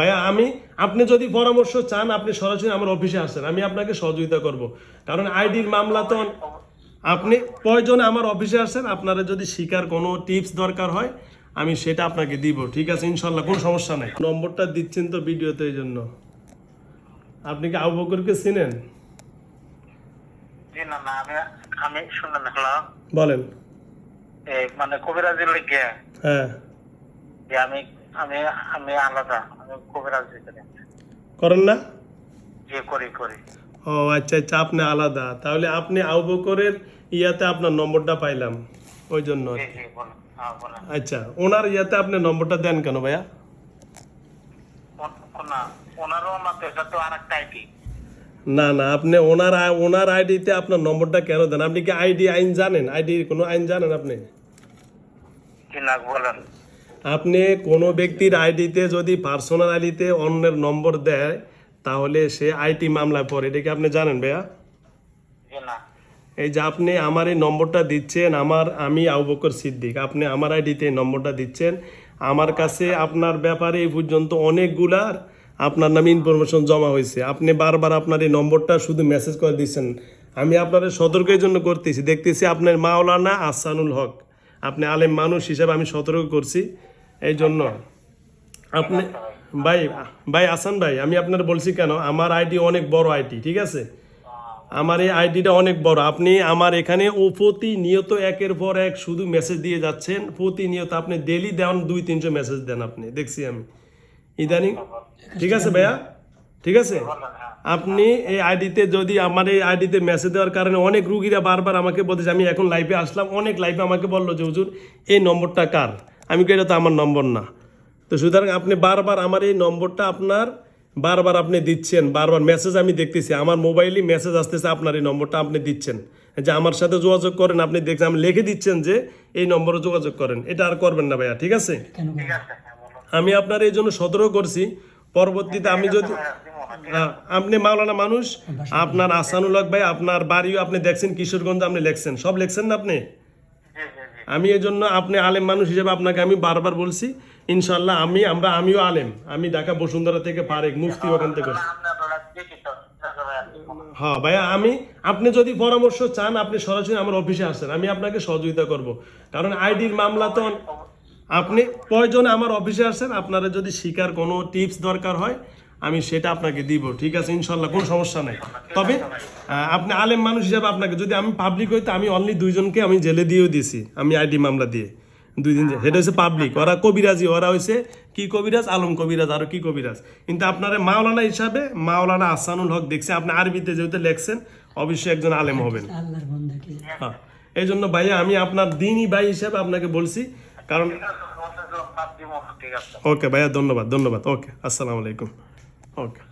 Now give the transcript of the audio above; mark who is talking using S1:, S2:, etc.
S1: ভাইয়া আমি আপনি যদি পরামর্শ চান আপনি সরাসরি আমার অফিসে আসেন আমি আপনাকে সহযোগিতা করব। কারণ আইডির মামলা তো আপনি প্রয়োজনে আমার অফিসে আসেন আপনারা যদি শিকার কোনো টিপস দরকার হয় আমি সেটা আপনাকে দিব ঠিক আছে? ইনশাল্লাহ কোনো সমস্যা নাই। নম্বরটা দিচ্ছেন তো ভিডিওতে এই জন্য। আপনি কি আবু বকরকে চিনেন?
S2: আমি
S1: বলেন।
S2: মানে কবিরাজের
S1: হ্যাঁ।
S2: আমি আমি আমি আলাদা আমি কবিরাজ
S1: করেন না?
S2: করি করি।
S1: ও আচ্ছা আচ্ছা আপনি আলাদা। তাহলে আপনি আবু বকরের ইয়াতে আপনার নম্বরটা পাইলাম। ওই জন্য
S2: হ্যাঁ
S1: আচ্ছা ওনার ইয়াতে আপনি নম্বরটা দেন কেন ভাইয়া?
S2: না
S1: না আপনি ওনার ওনার আইডিতে আপনার নম্বরটা কেন দেন? আপনি কি আইডি আইন জানেন? আইডি কোনো আইন জানেন আপনি?
S2: কি না বলেন?
S1: আপনি কোনো ব্যক্তির আইডিতে যদি পার্সোনাল আইডিতে অন্যের নম্বর দেয় তাহলে সে আইটি মামলায় পড়ে। এটা কি আপনি জানেন ভাইয়া? এই যে আপনি আমার এই নম্বরটা দিচ্ছেন আমার আমি আবু বকর সিদ্দিক। আপনি আমার আইডিতে এই নম্বরটা দিচ্ছেন। আমার কাছে আপনার ব্যাপারে এই পর্যন্ত অনেকগুলার আপনার নামে ইনফরমেশন জমা হয়েছে। আপনি বারবার আপনার এই নম্বরটা শুধু মেসেজ করে দিচ্ছেন। আমি আপনার সতর্কের জন্য করতেছি। দেখতেছি আপনার মাওলানা আহসানুল হক। আপনি আলেম মানুষ হিসাবে আমি সতর্ক করছি। এই জন্য আপনি ভাই ভাই আসান ভাই, আমি আপনার বলছি কেন, আমার আইডি অনেক বড় আইডি, ঠিক আছে? আমার এই আইডিটা অনেক বড়। আপনি আমার এখানে ও প্রতিনিয়ত একের পর এক শুধু মেসেজ দিয়ে যাচ্ছেন। প্রতিনিয়ত আপনি ডেলি দেন, দুই, তিনশো মেসেজ দেন আপনি, দেখছি আমি। ইদানিং ঠিক আছে ভাইয়া? ঠিক আছে? আপনি এই আইডিতে যদি আমার এই আইডিতে মেসেজ দেওয়ার কারণে অনেক রুগীরা বারবার আমাকে বলতেছে, আমি এখন লাইভে আসলাম। অনেক লাইভে আমাকে বলল যে, হুজুর, এই নম্বরটা কার? আমি কি এটা তো আমার নম্বর না। তো সুতরাং আপনি বারবার আমার এই নম্বরটা আপনার বারবার আপনি দিচ্ছেন বারবার মেসেজ আমি দেখতেছি আমার মোবাইলে মেসেজ আসতেছে আপনার এই নম্বরটা আপনি দিচ্ছেন। যে আমার সাথে যোগাযোগ করেন আপনি দেখছেন আমি লিখে দিচ্ছেন যে এই নম্বরে যোগাযোগ করেন। এটা আর করবেন না ভাইয়া ঠিক আছে?
S2: হ্যাঁ
S1: আমি আপনার এই জন্য সতর্ক করছি। পরবর্তীতে আমি যদি
S2: হ্যাঁ, ঠিক
S1: আহ, আপনি মাওলানা মানুষ আপনার আসানুল হক ভাই আপনার বাড়িও আপনি দেখছেন কিশোরগঞ্জ আপনি লেখছেন। সব লেখছেন না আপনি? আমি এই জন্য আপনি আলেম মানুষ হিসেবে আপনাকে আমি বারবার বলছি ইনশাল্লাহ আমি, আমরা আমিও আলেম। আমি ঢাকা বসুন্ধরা থেকে পারেক মুফতি ওখান থেকে। হ্যাঁ ভাইয়া, আমি, আপনি যদি পরামর্শ চান, আপনি সরাসরি আমার অফিসে আসেন। আমি আপনাকে সহযোগিতা করব। কারণ আইডির মামলা তো আপনি প্রয়োজনে আমার অফিসে আসেন? আপনারা যদি শিকার কোনো টিপস দরকার হয় আমি সেটা আপনাকে দিব ঠিক আছে? ইনশাল্লাহ কোনো সমস্যা নাই। তবে আপনি আলেম মানুষ হিসাবে আপনাকে যদি আমি পাবলিক হইতে আমি অনলি দুইজনকে আমি জেলে দিয়েও দিয়েছি আমি আইডি মামলা দিয়ে। দুই দিন যে- সেটা হচ্ছে পাবলিক ওরা কবিরাজি ওরা হয়েছে কি কবিরাজ? আলম কবিরাজ আর কি কবিরাজ? কিন্তু আপনার মাওলানা হিসাবে মাওলানা আসানুল হক দেখছে আপনি আরবিতে যেহেতু লেখছেন অবশ্যই একজন আলেম হবেন। হ্যাঁ। এই জন্য ভাইয়া আমি আপনার দিনই ভাই হিসাবে আপনাকে বলছি কারণ ওকে ভাইয়া ধন্যবাদ ধন্যবাদ। ওকে আসসালামু আলাইকুম। ওকে